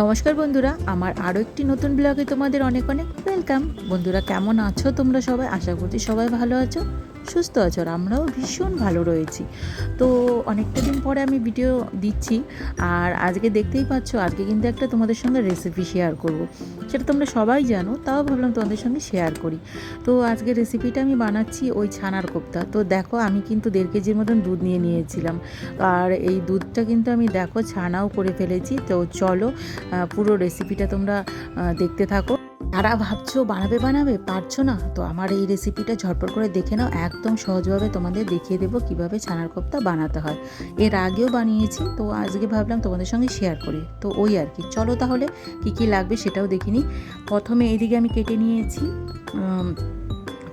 নমস্কার বন্ধুরা, আমার আরও একটি নতুন ব্লগে তোমাদের অনেক অনেক ওয়েলকাম বন্ধুরা, কেমন আছো তোমরা সবাই? আশা করছি সবাই ভালো আছো। সুস্থ আছো আর আমরাও ভীষণ ভালো রয়েছি। তো অনেকটা দিন পরে আমি ভিডিও দিচ্ছি আর আজকে দেখতেই পাচ্ছ, আজকে কিন্তু একটা তোমাদের সঙ্গে রেসিপি শেয়ার করব। সেটা তোমরা সবাই জানো, তাও ভাবলাম তোমাদের সঙ্গে শেয়ার করি। তো আজকে রেসিপিটা আমি বানাচ্ছি ওই ছানার কোপ্তা। তো দেখো আমি কিন্তু দেড় কেজির মতন দুধ নিয়ে নিয়েছিলাম। আর এই দুধটা কিন্তু আমি দেখো ছানাও করে ফেলেছি। তো চলো পুরো রেসিপিটা তোমরা দেখতে থাকো। তারা ভাবছ বানাবে বানাবে, পারছ না? তো আমার এই রেসিপিটা ঝটপট করে দেখে নাও, একদম সহজভাবে তোমাদের দেখিয়ে দেবো কীভাবে ছানার কোপ্তা বানাতে হয়। এর আগেও বানিয়েছি, তো আজকে ভাবলাম তোমাদের সঙ্গে শেয়ার করি। তো ওই আর কি। চলো তাহলে কি কি লাগবে সেটাও দেখিনি প্রথমে এদিকে আমি কেটে নিয়েছি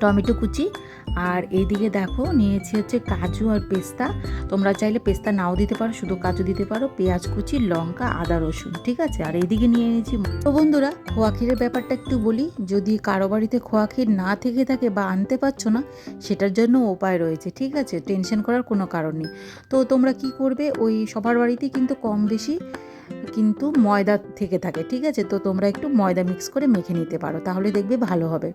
টমেটো কুচি। আর এইদিকে দেখো, নিয়েছি হচ্ছে কাজু আর পেস্তা। তোমরা চাইলে পেস্তা নাও দিতে পারো, শুধু কাজু দিতে পারো। পেঁয়াজ কুচি, লঙ্কা, আদা, রসুন, ঠিক আছে? আর এইদিকে নিয়ে নিয়েছি তো বন্ধুরা, খোয়া ক্ষীরের ব্যাপারটা একটু বলি। যদি কারও বাড়িতে খোয়া ক্ষীর না থেকে থাকে বা আনতে পারছ না, সেটার জন্য উপায় রয়েছে, ঠিক আছে? টেনশন করার কোনো কারণ নেই। তো তোমরা কি করবে? ওই সবার বাড়িতেই কিন্তু কম বেশি কিন্তু ময়দা থেকে থাকে, ঠিক আছে? তো তোমরা একটু ময়দা মিক্স করে মেখে নিতে পারো, তাহলে দেখবে ভালো হবে।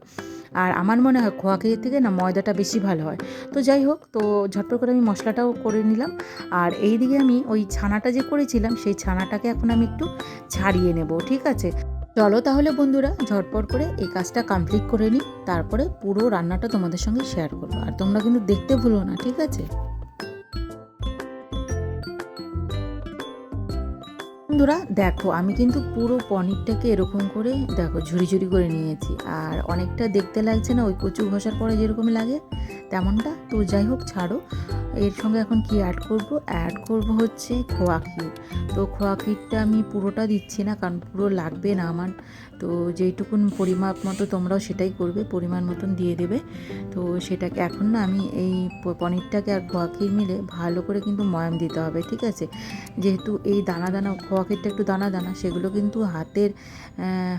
আর আমার মনে হয় খোয়া ক্ষীর থেকে না ময়দাটা বেশি ভালো হয়। তো যাই হোক, তো ঝটপট করে আমি মশলাটাও করে নিলাম। আর এই দিকে আমি ওই ছানাটা যে করেছিলাম, সেই ছানাটাকে এখন আমি একটু ছাড়িয়ে নেব, ঠিক আছে? চলো তাহলে বন্ধুরা, ঝটপট করে এই কাজটা কমপ্লিট করে নিই। তারপরে পুরো রান্নাটা তোমাদের সঙ্গে শেয়ার করব। আর তোমরা কিন্তু দেখতে ভুলো না, ঠিক আছে? বন্ধুরা, দেখো, আমি কিন্তু পুরো পনিরটাকে এরকম করে, দেখো ঝুড়ি ঝুড়ি করে নিয়েছি। আর অনেকটা দেখতে লাগছে না, ওই কচু ঘষার পরে যেরকম লাগে, তেমনটা। তো যাই হোক, ছাড়ো। এর সঙ্গে এখন কি অ্যাড করব? অ্যাড করব হচ্ছে খোয়া ক্ষীর। তো খোয়া ক্ষীরটা আমি পুরোটা দিচ্ছি না, কারণ পুরো লাগবে না আমার। তো যেইটুকুন পরিমাপ মতো তোমরাও সেটাই করবে, পরিমাণ মতন দিয়ে দেবে। তো সেটাকে এখন না আমি এই পনিরটাকে আর খোয়া ক্ষীর মিলে ভালো করে কিন্তু ময়াম দিতে হবে, ঠিক আছে? যেহেতু এই দানা দানা, খোয়া ক্ষীরটা একটু দানা দানা, সেগুলো কিন্তু হাতের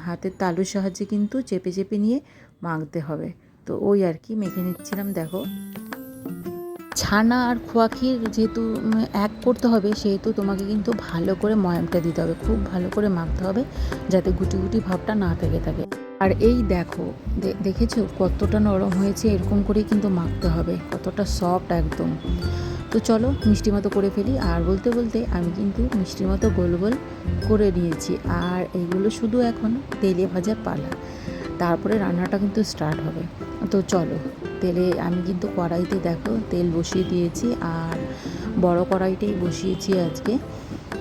হাতের তালুর সাহায্যে কিন্তু চেপে চেপে নিয়ে মাখতে হবে। তো ওই আর কি, মেখে নিচ্ছিলাম, দেখো। ছানা আর খোয়া ক্ষীর যেহেতু এক করতে হবে, সেহেতু তোমাকে কিন্তু ভালো করে ময়ামটা দিতে হবে, খুব ভালো করে মাখতে হবে, যাতে গুটি গুটি ভাবটা না থেকে থাকে। আর এই দেখো দেখেছ কতটা নরম হয়েছে, এরকম করেই কিন্তু মাখতে হবে, কতটা সফট একদম। তো চলো মিষ্টি মতো করে ফেলি, আর বলতে বলতে আমি কিন্তু মিষ্টি মতো গোল গোল করে নিয়েছি, আর এইগুলো শুধু এখন তেলে ভাজার পালা, তারপরে রান্নাটা কিন্তু স্টার্ট হবে। তো চলো। তেলে আমি কিন্তু কড়াইতে দেখো তেল বসিয়ে দিয়েছি আর বড় কড়াইটাই বসিয়েছি আজকে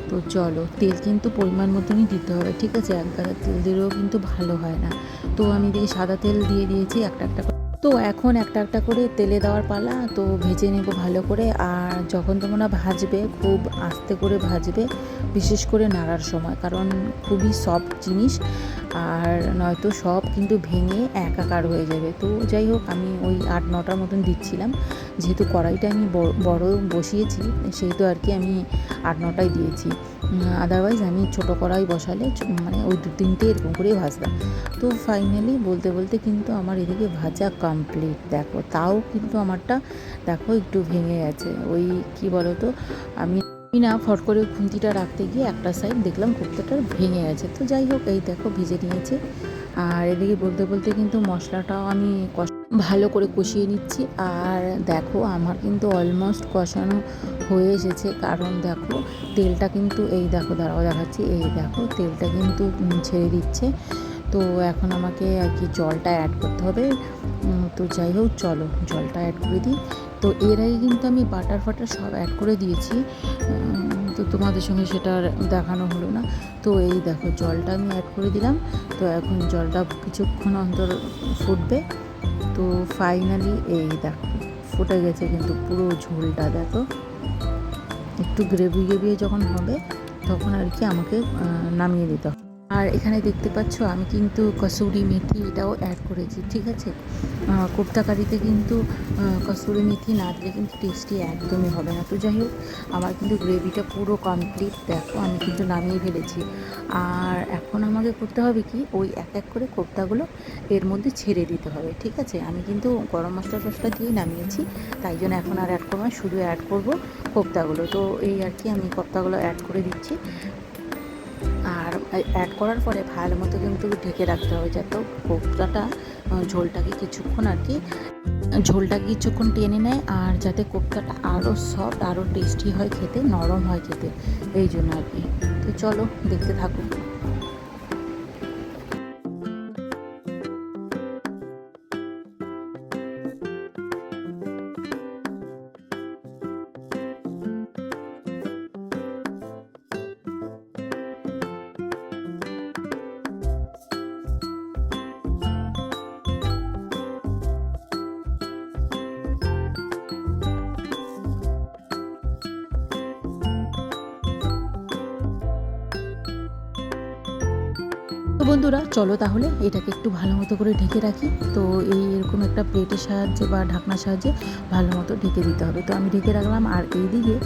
তো চলো, তেল কিন্তু পরিমাণ মতনই দিতে হবে, ঠিক আছে এক একবারে তেল দিলেও কিন্তু ভালো হয় না তো আমি দেখি সাদা তেল দিয়ে দিয়েছি, একটা একটা। তো এখন একটা একটা করে তেলে দেওয়ার পালা, তো ভেজে নেব ভালো করে। আর যখন তোমরা ভাজবে, খুব আস্তে করে ভাজবে, বিশেষ করে নাড়ার সময়, কারণ খুবই সফট জিনিস। আর নয়তো সব কিন্তু ভেঙে একাকার হয়ে যাবে। তো যাই হোক, আমি ওই আট নটার মতন দিচ্ছিলাম। যেহেতু কড়াইটা আমি বড়- বসিয়েছি, সেহেতু আর কি আমি আট নটায় দিয়েছি। আদারওয়াইজ আমি ছোটো কড়াই বসালে মানে ওই দু তিনটে এরকম করেই ভাজতাম। তো ফাইনালি বলতে বলতে কিন্তু আমার এদিকে ভাজা কমপ্লিট দেখো, তাও কিন্তু আমারটা, দেখো, একটু ভেঙে গেছে। ওই কি বলো তো আমি না ফট করে খুন্তিটা রাখতে গিয়ে একটা সাইড দেখলাম কোপ্তাটা ভেঙে গেছে। তো যাই হোক, এই দেখো, ভেজে নিয়েছে। আর এদিকে বলতে বলতে কিন্তু মশলাটাও আমি কষ- ভালো করে কষিয়ে নিচ্ছি। আর দেখো, আমার কিন্তু অলমোস্ট কষানো হয়ে এসেছে। কারণ দেখো, তেলটা কিন্তু এই দেখো, দাঁড়াও দেখাচ্ছি। এই দেখো, তেলটা কিন্তু ছেড়ে দিচ্ছে। তো এখন আমাকে আর কি জলটা অ্যাড করতে হবে। তো যাই হোক, চলো জলটা অ্যাড করে দিই। তো এর আগে কিন্তু আমি বাটার ফাটার সব অ্যাড করে দিয়েছি। তো তোমাদের সঙ্গে সেটা দেখানো হলো না। তো এই দেখো, জলটা আমি অ্যাড করে দিলাম। তো এখন জলটা কিছুক্ষণ অন্তর ফুটবে। তো ফাইনালি এই দেখো, ফুটে গেছে কিন্তু পুরো ঝোলটা, দেখো। একটু গ্রেভি গ্রেভি যখন হবে, তখন আর কি আমাকে নামিয়ে দিতে হবে। এখানে দেখতে পাচ্ছ, আমি কিন্তু কসুরি মেথি এটাও অ্যাড করেছি, ঠিক আছে? কোপ্তা কারিতে কিন্তু কসুরি মেথি না দিলে কিন্তু টেস্টি একদমই হবে না। তো যাই হোক, আমার কিন্তু গ্রেভিটা পুরো কমপ্লিট দেখো, আমি কিন্তু নামিয়ে ফেলেছি। আর এখন আমাকে করতে হবে কি, ওই এক এক করে কোপ্তাগুলো এর মধ্যে ছেড়ে দিতে হবে, ঠিক আছে? আমি কিন্তু গরম মশলা টসলা দিয়েই নামিয়েছি, তাই জন্য এখন আর অ্যাড করব শুধু অ্যাড করব কোপ্তাগুলো। তো এই আর কি, আমি কোপ্তাগুলো অ্যাড করে দিচ্ছি। অ্যাড করার পরে ভালো মতো কিন্তু ঢেকে রাখতে হবে যাতে কোপ্তাটা ঝোলটাকে কিছুক্ষণ আর কি, ঝোলটা কিছুক্ষণ টেনে নেয় আর যাতে কোপ্তাটা আরও সফট আরও টেস্টি হয় খেতে, নরম হয় খেতে, এই জন্য আর কি। তো চলো দেখতে থাকুক তো বন্ধুরা, চলো তাহলে এটাকে একটু ভালো মতো করে ঢেকে রাখি। তো এই এরকম একটা প্লেটের সাহায্যে বা ঢাকনার সাহায্যে ভালো মতো ঢেকে দিতে হবে। তো আমি ঢেকে রাখলাম, আর এইদিকে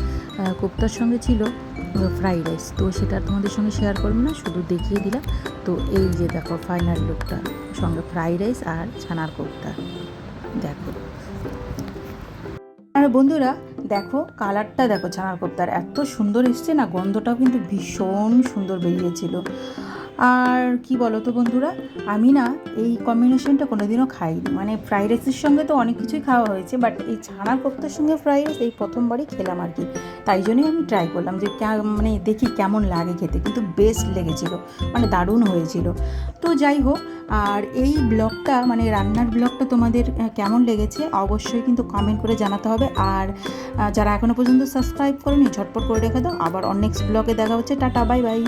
কোপ্তার সঙ্গে ছিল ফ্রাইড রাইস তো সেটা তোমাদের সঙ্গে শেয়ার করব না, শুধু দেখিয়ে দিলাম। তো এই যে দেখো ফাইনাল লুকটা সঙ্গে ফ্রাইড রাইস আর ছানার কোপ্তা। দেখো। আর বন্ধুরা, দেখো কালারটা দেখো, ছানার কোপ্তার। এত সুন্দর এসছে না, গন্ধটাও কিন্তু ভীষণ সুন্দর বেরিয়েছিল। আর কি বলো তো বন্ধুরা? আমি না এই কম্বিনেশনটা কোনোদিনও খাইনি। মানে ফ্রাইড রাইসের সঙ্গে তো অনেক কিছুই খাওয়া হয়েছে বাট এই ছানার কোপ্তার সঙ্গে ফ্রাইড রাইস এই প্রথমবারই খেলাম আর কি। তাই জন্যই আমি ট্রাই করলাম যে মানে দেখি কেমন লাগে খেতে, কিন্তু বেস্ট লেগেছিল মানে দারুণ হয়েছিল। তো যাই হোক, আর এই ব্লগটা মানে রান্নার ব্লগটা তোমাদের কেমন লেগেছে অবশ্যই কিন্তু কমেন্ট করে জানাতে হবে। আর যারা এখনও পর্যন্ত সাবস্ক্রাইব করেনি, ঝটপট করে রেখে দাও। আবার অনেক্সট ব্লগে দেখা হচ্ছে। Tata bye bye